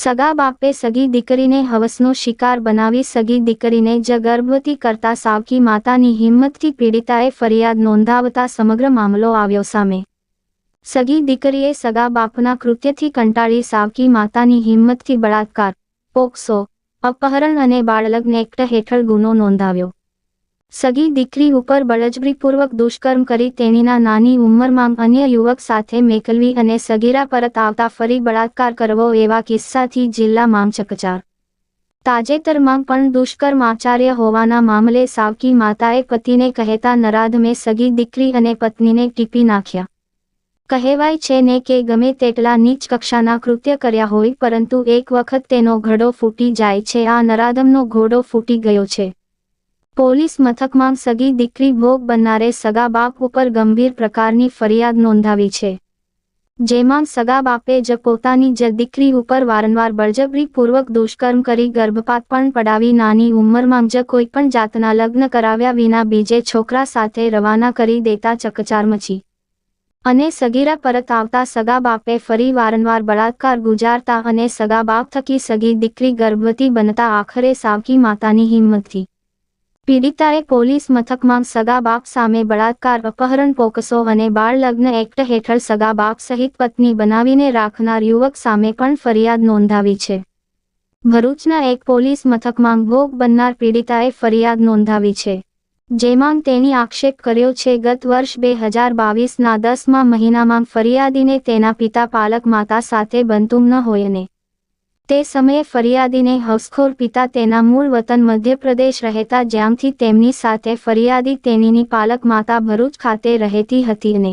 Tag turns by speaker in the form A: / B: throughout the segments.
A: સગા બાપે સગી દીકરીને હવસનો શિકાર બનાવી સગી દીકરીને જ ગર્ભવતી કરતા સાવકી માતાની હિંમતથી પીડિતાએ ફરિયાદ નોંધાવતા સમગ્ર મામલો આવ્યો સામે. સગી દીકરીએ સગા બાપના કૃત્યથી કંટાળી સાવકી માતાની હિંમતથી બળાત્કાર, પોક્સો, અપહરણ અને બાળલગ્ન એક્ટ હેઠળ ગુનો નોંધાવ્યો. સગી દીકરી ઉપર બળજબરીપૂર્વક દુષ્કર્મ કરી તેણીના નાની ઉંમરમાં અન્ય યુવક સાથે મેકલવી અને સગીરા પરત આવતા ફરી બળાત્કાર કરવો એવા કિસ્સાથી જિલ્લામાં ચકચાર તાજેતરમાં પણ દુષ્કર્મ આચાર્ય હોવાના મામલે સાવકી માતાએ પતિને કહેતા નરાધમે સગી દીકરી અને પત્નીને ટીપી નાખ્યા. કહેવાય છે ને કે ગમે તેટલા નીચ કક્ષાના કૃત્ય કર્યા હોય પરંતુ એક વખત તેનો ઘડો ફૂટી જાય છે, આ નરાધમનો ઘોડો ફૂટી ગયો છે. પોલીસ મથકમાં સગી દીકરી ભોગ બનનારે સગા બાપ ઉપર ગંભીર પ્રકારની ફરિયાદ નોંધાવી છે. જેમાં સગા બાપે જ પોતાની જ દીકરી ઉપર વારંવાર બળજબરીપૂર્વક દુષ્કર્મ કરી ગર્ભપાત પણ પડાવી નાની ઉંમરમાં જ કોઈપણ જાતના લગ્ન કરાવ્યા વિના બીજે છોકરા સાથે રવાના કરી દેતા ચકચાર મચી. અને સગીરા પરત આવતા સગા બાપે ફરી વારંવાર બળાત્કાર ગુજારતા અને સગા બાપ થકી સગી દીકરી ગર્ભવતી બનતા આખરે સાવકી માતાની હિંમતથી પીડિતાએ પોલીસ મથકમાં સગા બાપ સામે બળાત્કાર, અપહરણ, પોકસો અને બાળ લગ્ન એક્ટ હેઠળ સગા બાપ સહિત પત્ની બનાવીને રાખનાર યુવક સામે પણ ફરિયાદ નોંધાવી છે. ભરૂચના એક પોલીસ મથકમાં ભોગ બનનાર પીડિતાએ ફરિયાદ નોંધાવી છે. જેમાં તેની આક્ષેપ કર્યો છે, ગત વર્ષ બે હજાર બાવીસના દસમા મહિનામાં ફરિયાદીને તેના પિતા પાલક માતા સાથે બનતું ન હોય અને તે સમયે ફરિયાદીને હસખોર પિતા તેના મૂળ વતન મધ્યપ્રદેશ રહેતા જ્યાંથી તેમની સાથે ફરિયાદી તેનીની પાલક માતા ભરૂચ ખાતે રહેતી હતી અને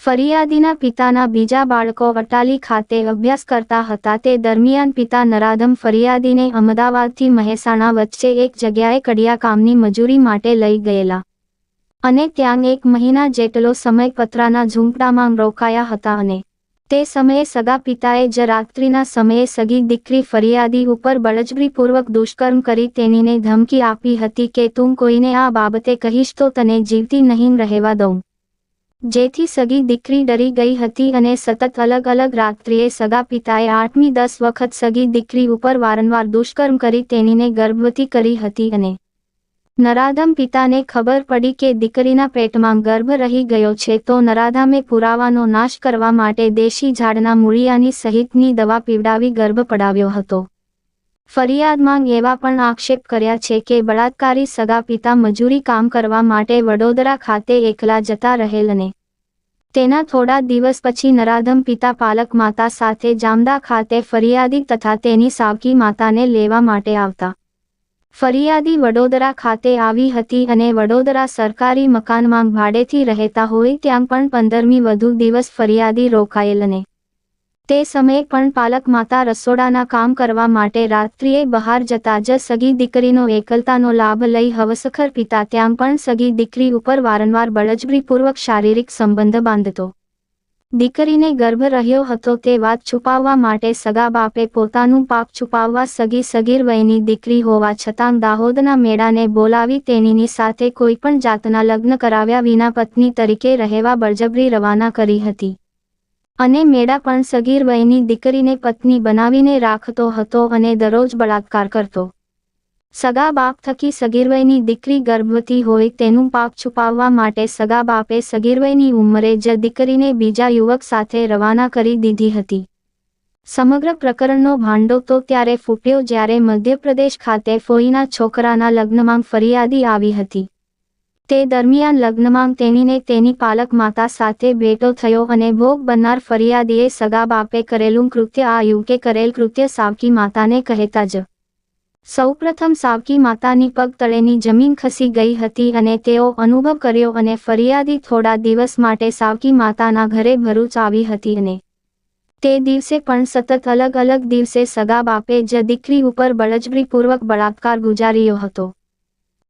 A: ફરિયાદીના પિતાના બીજા બાળકો વટાલી ખાતે અભ્યાસ કરતા હતા. તે દરમિયાન પિતા નરાધમ ફરિયાદીને અમદાવાદથી મહેસાણા વચ્ચે એક જગ્યાએ કડિયા કામની મજૂરી માટે લઈ ગયેલા અને ત્યાં એક મહિના જેટલો સમય પતરાના ઝૂંપડામાં રોકાયા હતા અને તે સમયે સગા પિતાએ જ રાત્રિના સમયે સગી દીકરી ફરિયાદી ઉપર બળજબરીપૂર્વક દુષ્કર્મ કરી તેનીને ધમકી આપી હતી કે, તું કોઈને આ બાબતે કહીશ તો તને જીવતી નહીં રહેવા દઉં જેથી સગી દીકરી ડરી ગઈ હતી અને સતત અલગ અલગ રાત્રિએ સગા પિતાએ આઠમી દસ વખત સગી દીકરી ઉપર વારંવાર દુષ્કર્મ કરી તેનીને ગર્ભવતી કરી હતી અને નરાધમ પિતાને ખબર પડી કે દીકરીના પેટમાં ગર્ભ રહી ગયો છે તો નરાધામે પુરાવાનો નાશ કરવા માટે દેશી ઝાડના મૂળિયાની સહિતની દવા પીવડાવી ગર્ભ પડાવ્યો હતો. ફરિયાદમાં એવા પણ આક્ષેપ કર્યા છે કે બળાત્કારી સગા પિતા મજૂરી કામ કરવા માટે વડોદરા ખાતે એકલા જતા રહેલ અને તેના થોડા દિવસ પછી નરાધમ પિતા પાલક માતા સાથે જામદા ખાતે ફરિયાદી તથા તેની સાવકી માતાને લેવા માટે આવતા. ફરિયાદી વડોદરા ખાતે આવી હતી અને વડોદરા સરકારી મકાનમાં ભાડેથી રહેતા હોય ત્યાં પણ પંદરમી વધુ દિવસ ફરિયાદી રોકાયેલ અને તે સમયે પણ પાલક માતા રસોડાના કામ કરવા માટે રાત્રિએ બહાર જતા જ સગી દીકરીનો એકલતાનો લાભ લઈ હવસખર પિતા ત્યાં પણ સગી દીકરી ઉપર વારંવાર બળજબરીપૂર્વક શારીરિક સંબંધ બાંધતો. દીકરીને ગર્ભ રહ્યો હતો તે વાત છુપાવવા માટે સગા બાપે પોતાનું પાપ છુપાવવા સગી સગીર વયની દીકરી હોવા છતાં દાહોદના મેળાને બોલાવી તેનીની સાથે કોઈપણ જાતના લગ્ન કરાવ્યા વિના પત્ની તરીકે રહેવા બળજબરી રવાના કરી હતી. અને મેળા પણ સગીર વયની દીકરીને પત્ની બનાવીને રાખતો હતો અને દરરોજ બળાત્કાર કરતો. સગા બાપ થકી સગીરવયની દીકરી ગર્ભવતી હોય તેનું પાપ છુપાવવા માટે સગા બાપે સગીરવયની ઉંમરે જ દીકરીને બીજા યુવક સાથે રવાના કરી દીધી હતી. સમગ્ર પ્રકરણનો ભાંડો તો ત્યારે ફૂટ્યો જ્યારે મધ્યપ્રદેશ ખાતે ફોઈના છોકરાના લગ્નમાં ફરિયાદી આવી હતી. તે દરમિયાન લગ્નમાં તેણીને તેની પાલક માતા સાથે ભેટો થયો અને ભોગ બનનાર ફરિયાદીએ સગા બાપે કરેલું કૃત્ય આ યુકે કરેલ કૃત્ય સાવકી માતાને કહેતા જ સૌપ્રથમ સાવકી માતાની પગ તળેની જમીન ખસી ગઈ હતી અને તેઓ અનુભવ કર્યો અને ફરિયાદી થોડા દિવસ માટે સાવકી માતાના ઘરે ભરૂચ આવી હતી અને તે દિવસે પણ સતત અલગ અલગ દિવસે સગા બાપે જ દીકરી ઉપર બળજબરીપૂર્વક બળાત્કાર ગુજાર્યો હતો.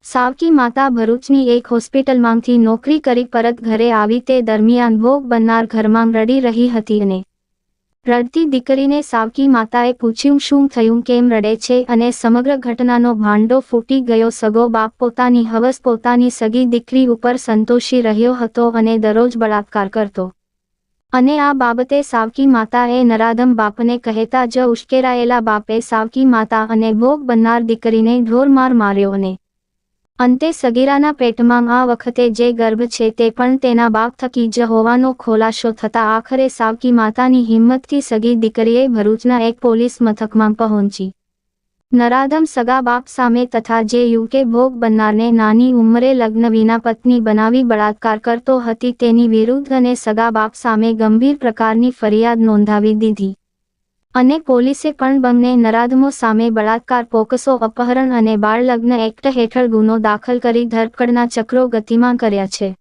A: સાવકી માતા ભરૂચની એક હોસ્પિટલમાંથી નોકરી કરી પરત ઘરે આવી તે દરમિયાન ભોગ બનનાર ઘરમાં રડી રહી હતી અને રડતી દીકરીને સાવકી માતાએ પૂછ્યું, શું થયું? કેમ રડે છે? અને સમગ્ર ઘટનાનો ભાંડો ફૂટી ગયો. સગો બાપ પોતાની હવસ પોતાની સગી દીકરી ઉપર સંતોષી રહ્યો હતો અને દરરોજ બળાત્કાર કરતો. અને આ બાબતે સાવકી માતાએ નરાધમ બાપને કહેતા જ ઉશ્કેરાયેલા બાપે સાવકી માતા અને ભોગ બનનાર દીકરીને ઢોરમાર માર્યો અને અંતે સગીરાના પેટમાં આ વખતે જે ગર્ભ છે તે પણ તેના બાપ થકી જ હોવાનો ખોલાશો થતા આખરે સાવકી માતાની હિંમતથી સગી દીકરીએ ભરૂચના એક પોલીસ મથકમાં પહોંચી. નરાધમ સગા બાપ સામે તથા જે યુકે ભોગ બનનારને નાની ઉંમરે લગ્ન વિના પત્ની બનાવી બળાત્કાર કરતો હતી તેની વિરુદ્ધ અને સગા બાપ સામે ગંભીર પ્રકારની ફરિયાદ નોંધાવી દીધી. અને પોલીસે પણ બંને નરાધમો સામે બળાત્કાર, પોકસો, અપહરણ અને બાળ લગ્ન એક્ટ હેઠળ ગુનો દાખલ કરી ધરપકડના ચક્રો ગતિમાં કર્યા છે.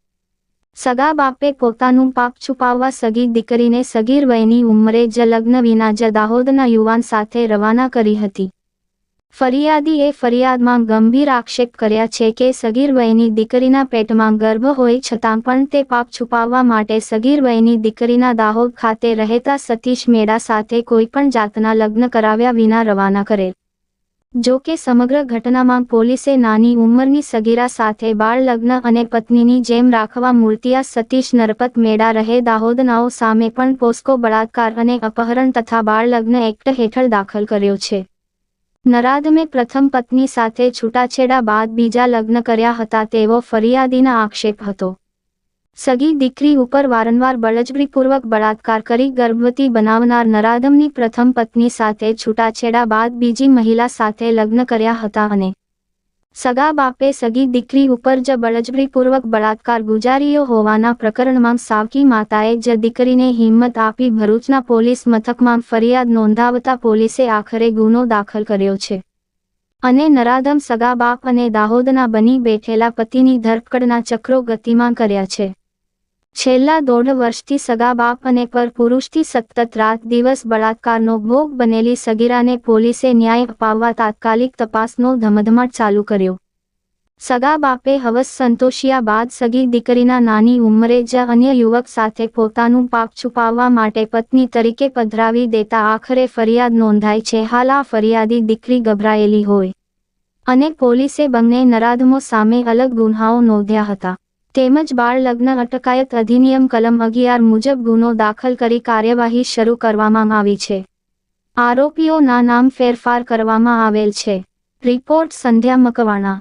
A: સગા બાપે પોતાનું પાપ છુપાવવા સગી દીકરીને સગીર વયની ઉંમરે જ લગ્ન વિના જ દાહોદના યુવાન સાથે રવાના કરી હતી. ફરિયાદીએ ફરિયાદમાં ગંભીર આક્ષેપ કર્યા છે કે સગીર વયની દીકરીના પેટમાં ગર્ભ હોય છતાં પણ તે પાપ છુપાવવા માટે સગીર વયની દીકરીના દાહોદ ખાતે રહેતા સતીશ મેડા સાથે કોઈપણ જાતના લગ્ન કરાવ્યા વિના રવાના કરેલ જો કે સમગ્ર ઘટનામાં પોલીસે નાની ઉંમરની સગીરા સાથે બાળ લગ્ન અને પત્નીની જેમ રાખવા મૂર્તિયા સતીશ નરપત મેડા રહે દાહોદનાઓ સામે પણ પોસ્કો બળાત્કાર અને અપહરણ તથા બાળ લગ્ન એક્ટ હેઠળ દાખલ કર્યો છે. નરાધમે પ્રથમ પત્ની સાથે છૂટાછેડા બાદ બીજા લગ્ન કર્યા હતા તેવો ફરિયાદીના આક્ષેપ હતો. સગી દીકરી ઉપર વારંવાર બળજબરીપૂર્વક બળાત્કાર કરી ગર્ભવતી બનાવનાર નરાધમની પ્રથમ પત્ની સાથે છૂટાછેડા બાદ બીજી મહિલા સાથે લગ્ન કર્યા હતા અને સગા બાપે સગી દીકરી ઉપર જ બળજબરીપૂર્વક બળાત્કાર ગુજાર્યો હોવાના પ્રકરણમાં સાવકી માતાએ જ દીકરીને હિંમત આપી ભરૂચના પોલીસ મથકમાં ફરિયાદ નોંધાવતા પોલીસે આખરે ગુનો દાખલ કર્યો છે. અને નરાધમ સગા બાપ અને દાહોદના બની બેઠેલા પતિની ધરપકડના ચક્રો ગતિમાન કર્યા છે. છેલ્લા દોઢ વર્ષથી સગા બાપ અને પર પુરુષથી સતત રાત દિવસ બળાત્કારનો ભોગ બનેલી સગીરાને પોલીસે ન્યાય અપાવવા તાત્કાલિક તપાસનો ધમધમાટ ચાલુ કર્યો. સગા બાપે હવસ સંતોષિયા બાદ સગી દીકરીના નાની ઉંમરે જ અન્ય યુવક સાથે પોતાનું પાપ છુપાવવા માટે પત્ની તરીકે પધરાવી દેતા આખરે ફરિયાદ નોંધાઈ છે. હાલ આ ફરિયાદી દીકરી ગભરાયેલી હોય અને પોલીસે બંને નરાધમો સામે અલગ ગુન્હાઓ નોંધ્યા હતા. તેમજ બાળ લગ્ન અટકાયત અધિનિયમ કલમ અગિયાર મુજબ ગુનો દાખલ કરી કાર્યવાહી શરૂ કરવામાં આવી છે. આરોપીઓના નામ ફેરફાર કરવામાં આવેલ છે. રિપોર્ટ સંધ્યા મકવાણા.